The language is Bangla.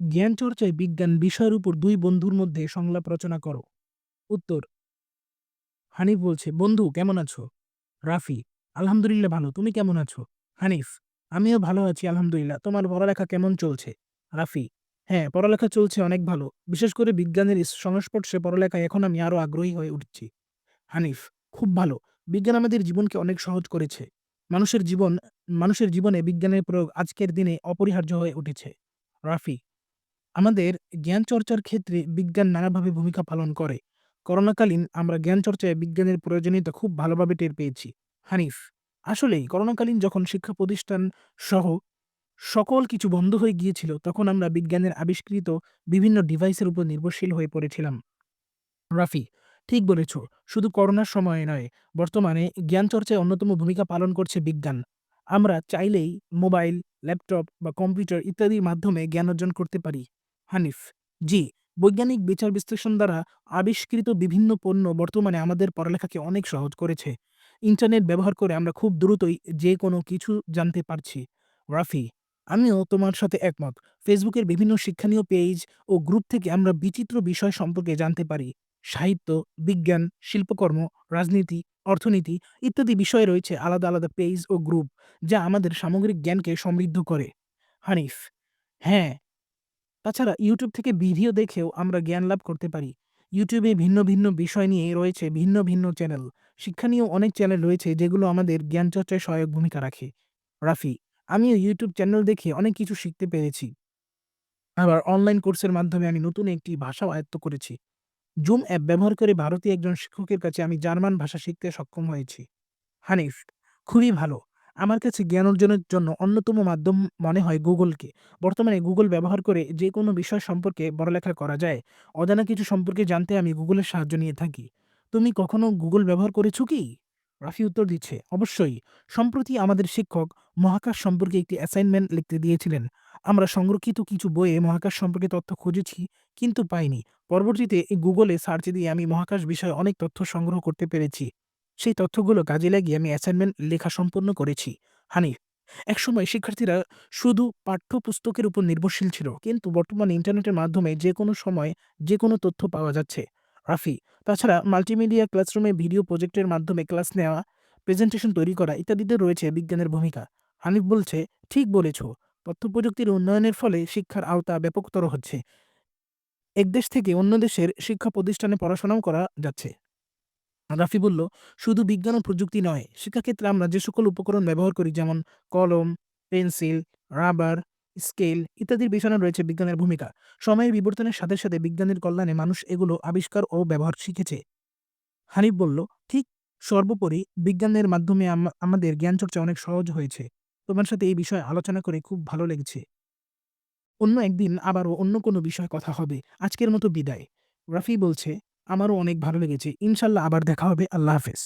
জ্ঞান চর্চায় বিজ্ঞান বিষয়ের উপর দুই বন্ধুর মধ্যে সংলাপ রচনা করো। উত্তর, হানিফ বলছে, বন্ধু, কেমন আছো? রাফি, আলহামদুলিল্লাহ ভালো, তুমি কেমন আছো? হানিফ, আমিও ভালো আছি, আলহামদুলিল্লাহ, তোমার পড়ালেখা কেমন চলছে? রাফি হ্যাঁ পড়ালেখা চলছে অনেক ভালো, বিশেষ করে বিজ্ঞানের সংস্পর্শে পড়ালেখায় এখন আমি আরও আগ্রহী হয়ে উঠছি। হানিফ, খুব ভালো, বিজ্ঞান আমাদের জীবনকে অনেক সহজ করেছে, মানুষের জীবন, মানুষের জীবনে বিজ্ঞানের প্রয়োগ আজকের দিনে অপরিহার্য হয়ে উঠেছে। রাফি আমাদের জ্ঞান চর্চার ক্ষেত্রে বিজ্ঞান নানাভাবে ভূমিকা পালন করে। করোনাকালীন আমরা জ্ঞান চর্চায় বিজ্ঞানের প্রয়োজনীয়তা খুব ভালোভাবে টের পেয়েছি। হানিফ আসলেই করোনাকালীন যখন শিক্ষা প্রতিষ্ঠান সহ সকল কিছু বন্ধ হয়ে গিয়েছিল, তখন আমরা বিজ্ঞানের আবিষ্কৃত বিভিন্ন ডিভাইসের উপর নির্ভরশীল হয়ে পড়েছিলাম। রাফি, ঠিক বলেছ, শুধু করোনার সময়ে নয়, বর্তমানে জ্ঞান চর্চায় অন্যতম ভূমিকা পালন করছে বিজ্ঞান। আমরা চাইলেই মোবাইল, ল্যাপটপ বা কম্পিউটার ইত্যাদির মাধ্যমে জ্ঞান অর্জন করতে পারি। হানিফ, জি, বৈজ্ঞানিক বিচার বিশ্লেষণ দ্বারা আবিষ্কৃত বিভিন্ন পণ্য বর্তমানে আমাদের পড়ালেখাকে অনেক সহজ করেছে। ইন্টারনেট ব্যবহার করে আমরা খুব দ্রুতই যে কোনো কিছু জানতে পারছি। রাফি, আমিও তোমার সাথে একমত। ফেসবুকের বিভিন্ন শিক্ষণীয় পেজ ও গ্রুপ থেকে আমরা বিচিত্র বিষয় সম্পর্কে জানতে পারি। সাহিত্য, বিজ্ঞান, শিল্পকর্ম, রাজনীতি, অর্থনীতি ইত্যাদি বিষয়ে রয়েছে আলাদা আলাদা পেজ ও গ্রুপ যা আমাদের সামগ্রিক জ্ঞানকে সমৃদ্ধ করে। হানিফ হ্যাঁ। তাছাড়া ইউটিউব থেকে ভিডিও দেখেও আমরা জ্ঞান লাভ করতে পারি। ইউটিউবে ভিন্ন ভিন্ন বিষয় নিয়ে রয়েছে ভিন্ন ভিন্ন চ্যানেল। শিক্ষণীয় অনেক চ্যানেল রয়েছে যেগুলো আমাদের জ্ঞান চর্চায় সহায়ক ভূমিকা রাখে। রাফি, আমিও ইউটিউব চ্যানেল দেখে অনেক কিছু শিখতে পেরেছি। আবার অনলাইন কোর্সের মাধ্যমে আমি নতুন একটি ভাষাও আয়ত্ত করেছি। জুম অ্যাপ ব্যবহার করে ভারতীয় একজন শিক্ষকের কাছে আমি জার্মান ভাষা শিখতে সক্ষম হয়েছি। হানিফ, খুবই ভালো। আমার কাছে জ্ঞান অর্জনের জন্য অন্যতম মাধ্যম মনে হয় গুগলকে। বর্তমানে গুগল ব্যবহার করে যে কোনো বিষয় সম্পর্কে পড়ালেখা করা যায়। অজানা কিছু সম্পর্কে জানতে আমি গুগলের সাহায্য নিয়ে থাকি। তুমি কখনো গুগল ব্যবহার করেছ কি? রাফি উত্তর দিচ্ছে, অবশ্যই। সম্প্রতি আমাদের শিক্ষক মহাকাশ সম্পর্কে একটি অ্যাসাইনমেন্ট লিখতে দিয়েছিলেন। আমরা সংরক্ষিত কিছু বইয়ে মহাকাশ সম্পর্কে তথ্য খুঁজেছি। কিন্তু পাইনি। পরবর্তীতে এই গুগলে সার্চ দিয়ে আমি মহাকাশ বিষয়ে অনেক তথ্য সংগ্রহ করতে পেরেছি। সেই তথ্যগুলো কাজে লাগিয়ে আমি অ্যাসাইনমেন্ট লেখা সম্পন্ন করেছি। হানি একসময় শিক্ষার্থীরা শুধু পাঠ্যপুস্তকের উপর নির্ভরশীল ছিল, কিন্তু বর্তমানে ইন্টারনেটের মাধ্যমে যে কোনো সময় যে কোনো তথ্য পাওয়া যাচ্ছে। রাফি, তাছাড়া মাল্টিমিডিয়া ক্লাসরুমে ভিডিও প্রজেক্টের মাধ্যমে ক্লাস নেওয়া প্রেজেন্টেশন তৈরি করা ইত্যাদিতে রয়েছে বিজ্ঞানের ভূমিকা। হানিফ বলছে, ঠিক বলেছ। তথ্য প্রযুক্তির উন্নয়নের ফলে শিক্ষার আওতা ব্যাপকতর হচ্ছে। এক দেশ থেকে অন্য দেশের শিক্ষা প্রতিষ্ঠানে পড়াশোনাও করা যাচ্ছে। রাফি বলল, শুধু বিজ্ঞান ও প্রযুক্তি নয়, শিক্ষাক্ষেত্রে আমরা যে সকল উপকরণ ব্যবহার করি, যেমন কলম, পেন্সিল, রাবার, স্কেল ইত্যাদির পেছনে রয়েছে বিজ্ঞানের ভূমিকা। সময়ের বিবর্তনের সাথে সাথে বিজ্ঞানের কল্যাণে মানুষ এগুলো আবিষ্কার ও ব্যবহার শিখেছে। হানিফ বলল, ঠিক সর্বোপরি বিজ্ঞানের মাধ্যমে আমাদের জ্ঞান চর্চা অনেক সহজ হয়েছে। তোমার সাথে এই বিষয়ে আলোচনা করে খুব ভালো লেগেছে। অন্য একদিন আবারও অন্য কোনো বিষয় কথা হবে। আজকের মতো বিদায়। রাফি বলছে, আমারও অনেক ভালো লেগেছে। ইনশাল্লাহ আবার দেখা হবে। আল্লাহ হাফেজ।